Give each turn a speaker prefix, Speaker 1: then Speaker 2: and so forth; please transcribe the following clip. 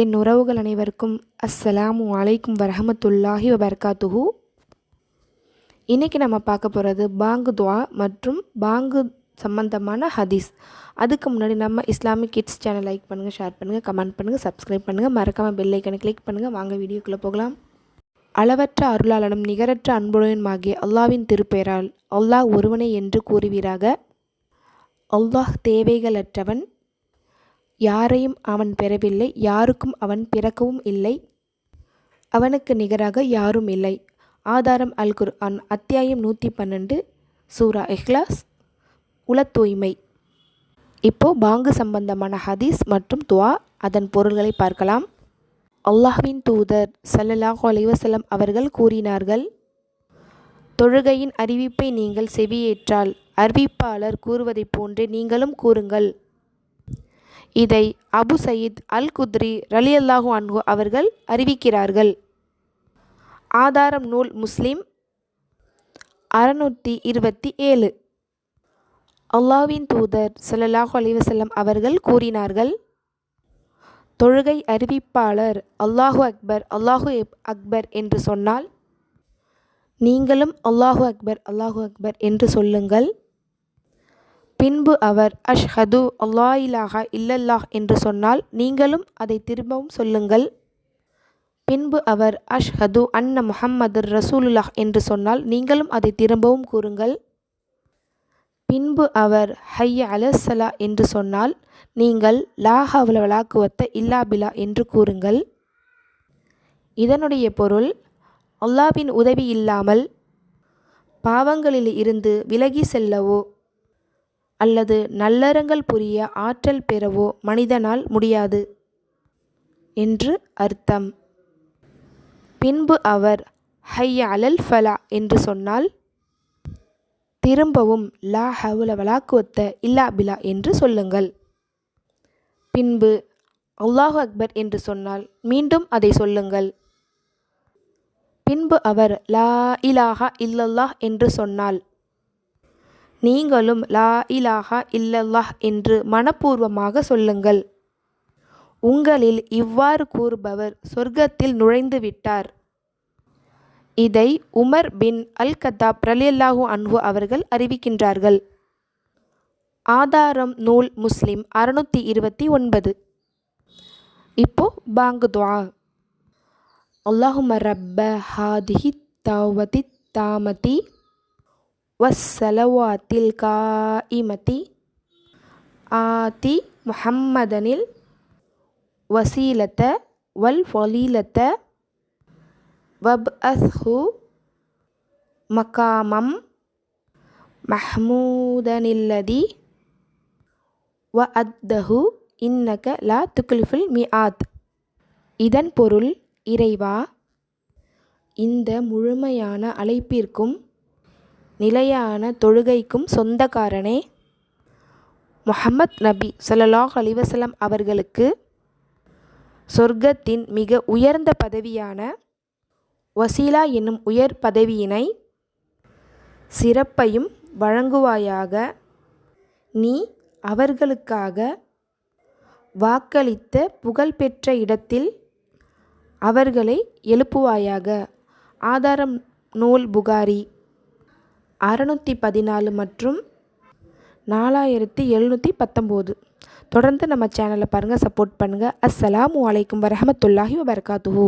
Speaker 1: என் உறவுகள் அனைவருக்கும் அஸ்ஸலாமு அலைக்கும் வரஹமத்துல்லாஹி வபர்காத்துஹு இன்றைக்கி நம்ம பார்க்க போகிறது பாங்கு துவா மற்றும் பாங்கு சம்பந்தமான ஹதீஸ். அதுக்கு முன்னாடி நம்ம இஸ்லாமிக் கிட்ஸ் சேனல் லைக் பண்ணுங்கள் ஷேர் பண்ணுங்கள் கமெண்ட் பண்ணுங்கள் சப்ஸ்கிரைப் பண்ணுங்கள் மறக்காமல் பெல் ஐக்கனை கிளிக் பண்ணுங்கள் வாங்க வீடியோக்குள்ளே போகலாம். அளவற்ற அருளாளனும் நிகரற்ற அன்புடையனுமாகிய அல்லாவின் திருப்பெயரால் அல்லாஹ் ஒருவனே என்று கூறுவீராக. அல்லாஹ் தேவைகளற்றவன் யாரையும் அவன் பெறவில்லை யாருக்கும் அவன் பிறக்கவும் இல்லை. அவனுக்கு நிகராக யாரும் இல்லை. ஆதாரம் அல் குர்ஆன் அத்தியாயம் நூற்றி பன்னெண்டு சூரா இஹ்லாஸ் உள தூய்மை இப்போ பாங்கு சம்பந்தமான ஹதீஸ் மற்றும் துவா அதன் பொருள்களை பார்க்கலாம். அல்லாஹ்வின் தூதர் ஸல்லல்லாஹு அலைஹி அவர்கள் கூறினார்கள் தொழுகையின் அறிவிப்பை நீங்கள் செவியேற்றால் அறிவிப்பாளர் கூறுவதைப் போன்றே நீங்களும் கூறுங்கள். இதை அபு சயீத் அல் குத்ரி ரலியல்லாஹு அன்ஹு அவர்கள் அறிவிக்கிறார்கள். ஆதாரம் நூல் முஸ்லிம் அறநூற்றி இருபத்தி ஏழு. அல்லாவின் தூதர் ஸல்லல்லாஹு அலிவசல்லம் அவர்கள் கூறினார்கள் தொழுகை அறிவிப்பாளர் அல்லாஹு அக்பர் அல்லாஹு அக்பர் என்று சொன்னால் நீங்களும் அல்லாஹு அக்பர் அல்லாஹு அக்பர் என்று சொல்லுங்கள். பின்பு அவர் அஷ்ஹது அல்லா இலாஹா இல்லல்லாஹ் என்று சொன்னால் நீங்களும் அதை திரும்பவும் சொல்லுங்கள். பின்பு அவர் அஷ்ஹது அன்ன முஹம்மது ரசூலுல்லாஹ் என்று சொன்னால் நீங்களும் அதை திரும்பவும் கூறுங்கள். பின்பு அவர் ஹைய அலசலா என்று சொன்னால் நீங்கள் லாஹாவல வலாக்குவத்த இல்லாபிலா என்று கூறுங்கள். இதனுடைய பொருள் அல்லாவின் உதவி இல்லாமல் பாவங்களில் இருந்து விலகி செல்லவோ அல்லது நல்லறங்கள் புரிய ஆற்றல் பெறவோ மனிதனால் முடியாது என்று அர்த்தம். பின்பு அவர் ஹைய அலல் ஃபலா என்று சொன்னால் திரும்பவும் லா ஹவுல வலாக்குவத்த இல்லா பிலா என்று சொல்லுங்கள். பின்பு அல்லாஹு அக்பர் என்று சொன்னால் மீண்டும் அதை சொல்லுங்கள். பின்பு அவர் லா இலாஹா இல்லல்லாஹ் என்று சொன்னால் நீங்களும் லா இலாஹா இல்லல்லாஹ் என்று மனப்பூர்வமாக சொல்லுங்கள். உங்களில் இவ்வாறு கூறுபவர் சொர்க்கத்தில் நுழைந்து விட்டார். இதை உமர் பின் அல் கத்தாப் ரலியல்லாஹு அன்ஹு அவர்கள் அறிவிக்கின்றார்கள். ஆதாரம் நூல் முஸ்லிம் அறுநூற்றி இருபத்தி ஒன்பது. இப்போ பாங்கு துவா அல்லாஹும ரப்ப ஹாதிஹி தாவதி தாமதி வஸ்ஸலவாத்தில் காஇமதி ஆதி முஹம்மதனில் வசீலத்த வல் ஃபலீலத்த வப் அஸ்ஹு மகாமம் மஹ்மூதனில்லதி வ அத்தஹு இன்னக லா துக்லிஃபுல் மிஆத். இதன் பொருள் இறைவா இந்த முழுமையான அழைப்பிற்கும் நிலையான தொழுகைக்கும் சொந்தக்காரனே. முஹம்மத் நபி சொல்லலாஹ் அலிவசலம் அவர்களுக்கு சொர்க்கத்தின் மிக உயர்ந்த பதவியான வசீலா என்னும் உயர் பதவியினை சிறப்பையும் வழங்குவாயாக. நீ அவர்களுக்காக வாக்களித்த புகழ்பெற்ற இடத்தில் அவர்களை எழுப்புவாயாக. ஆதாரம் நூல் புகாரி. அறநூற்றி பதினாலு மற்றும் நாலாயிரத்தி எழுநூற்றி பத்தொம்போது. தொடர்ந்து நம்ம சேனலை பாருங்கள் சப்போர்ட் பண்ணுங்கள் அஸ்ஸலாமு அலைக்கும் வரஹமத்துல்லாஹி வபர்காத்துஹூ.